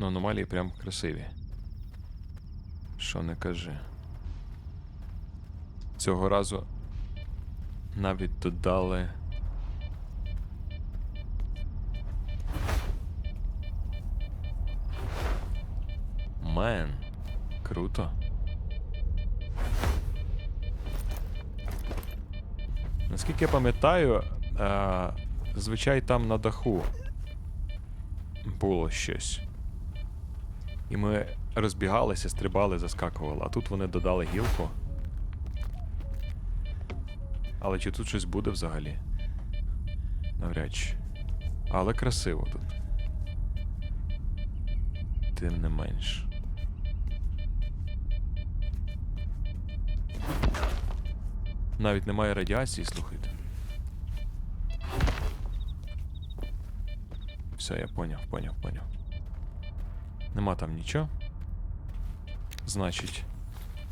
Ну, аномалії прям красиві. Що не кажи. Цього разу навіть додали. Мен. Круто. Наскільки я пам'ятаю, е, зазвичай там на даху було щось. І ми розбігалися, стрибали, заскакували, а тут вони додали гілку. Але чи тут щось буде взагалі? Навряд чи. Але красиво тут. Тим не менш. Навіть немає радіації, слухайте. Все, я поняв, поняв, поняв. Нема там нічого. Значить,